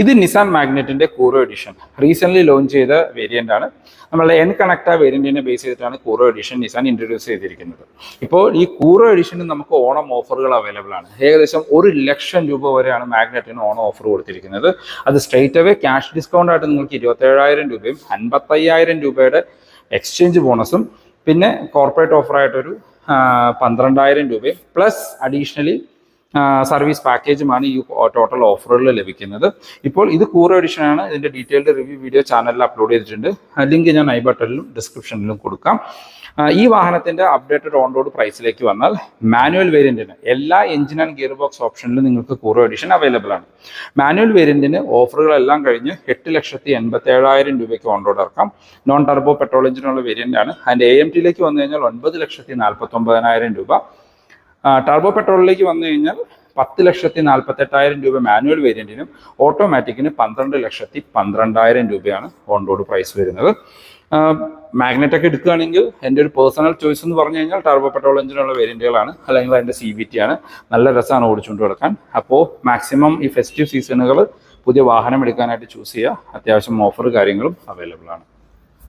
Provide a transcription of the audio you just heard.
ഇത് നിസാൻ മാഗ്നറ്റിന്റെ Kuro edition recent launch ചെയ്ത വേരിയന്റ് ആണ്. നമ്മളുടെ എൻ കണക്ട വേരിയന്റിനെ ബേസ് ചെയ്തിട്ടാണ് കൂറോ എഡിഷൻ നിസാൻ ഇൻട്രൊഡ്യൂസ് ചെയ്തിരിക്കുന്നത്. ഇപ്പോൾ ഈ കൂറോ എഡിഷന് നമുക്ക് ഓണം ഓഫറുകൾ അവൈലബിൾ ആണ്. ഏകദേശം ഒരു ലക്ഷം രൂപ വരെയാണ് മാഗ്നറ്റിന് ഓണം ഓഫർ കൊടുത്തിരിക്കുന്നത്. അത് സ്ട്രേറ്റ് അവേ ക്യാഷ് ഡിസ്കൗണ്ട് ആയിട്ട് നിങ്ങൾക്ക് ഇരുപത്തേഴായിരം രൂപയും അൻപത്തയ്യായിരം രൂപയുടെ എക്സ്ചേഞ്ച് ബോണസും പിന്നെ കോർപ്പറേറ്റ് ഓഫറായിട്ടൊരു പന്ത്രണ്ടായിരം രൂപയും. പ്ലസ് അഡീഷണലി സർവീസ് പാക്കേജുമാണ് ഈ ടോട്ടൽ ഓഫറുകളിൽ ലഭിക്കുന്നത്. ഇപ്പോൾ ഇത് കൂറ എഡിഷൻ ആണ്. ഇതിന്റെ ഡീറ്റെയിൽഡ് റിവ്യൂ വീഡിയോ ചാനലിൽ അപ്ലോഡ് ചെയ്തിട്ടുണ്ട്. ലിങ്ക് ഞാൻ ഐ ബട്ടണിലും ഡിസ്ക്രിപ്ഷനിലും കൊടുക്കാം. ഈ വാഹനത്തിന്റെ അപ്ഡേറ്റഡ് ഓൺ റോഡ് പ്രൈസിലേക്ക് വന്നാൽ മാനുവൽ വേരിയന്റിന് എല്ലാ എഞ്ചിൻ ആൻഡ് ഗിയർ ബോക്സ് ഓപ്ഷനിലും നിങ്ങൾക്ക് കൂറോ എഡിഷൻ അവൈലബിൾ ആണ്. മാനുവൽ വേരിയന്റിന് ഓഫറുകളെല്ലാം കഴിഞ്ഞ് എട്ട് ലക്ഷത്തി എൺപത്തി ഏഴായിരം രൂപയ്ക്ക് ഓൺ റോഡ് ഇറക്കാം. നോൺ ടർബോ പെട്രോൾ എഞ്ചിനുള്ള വേരിയന്റ് ആണ്. അതിന്റെ എ എം ടിയിലേക്ക് വന്നു കഴിഞ്ഞാൽ ഒൻപത് ലക്ഷത്തി നാൽപ്പത്തി ഒമ്പതിനായിരം രൂപ. ടർബോ പെട്രോളിലേക്ക് വന്നു കഴിഞ്ഞാൽ പത്ത് ലക്ഷത്തി നാൽപ്പത്തെട്ടായിരം രൂപ മാനുവൽ വേരിയന്റിനും ഓട്ടോമാറ്റിക്കിന് പന്ത്രണ്ട് ലക്ഷത്തി പന്ത്രണ്ടായിരം രൂപയാണ് ഓൺ റോഡ് പ്രൈസ് വരുന്നത്. മാഗ്നറ്റ് ഒക്കെ എടുക്കുകയാണെങ്കിൽ എന്റെ ഒരു പേഴ്സണൽ ചോയ്സ് എന്ന് പറഞ്ഞു കഴിഞ്ഞാൽ ടർബോ പെട്രോൾ എഞ്ചിനുള്ള വേരിയന്റുകളാണ് അല്ലെങ്കിൽ അതിന്റെ സി വി ടി ആണ്. നല്ല രസമാണ് ഓടിച്ചുകൊണ്ട് കിടക്കാൻ അപ്പോൾ മാക്സിമം ഈ ഫെസ്റ്റീവ് സീസണുകൾ പുതിയ വാഹനം എടുക്കാനായിട്ട് ചൂസ് ചെയ്യുക. അത്യാവശ്യം ഓഫർ കാര്യങ്ങളും അവൈലബിൾ ആണ്.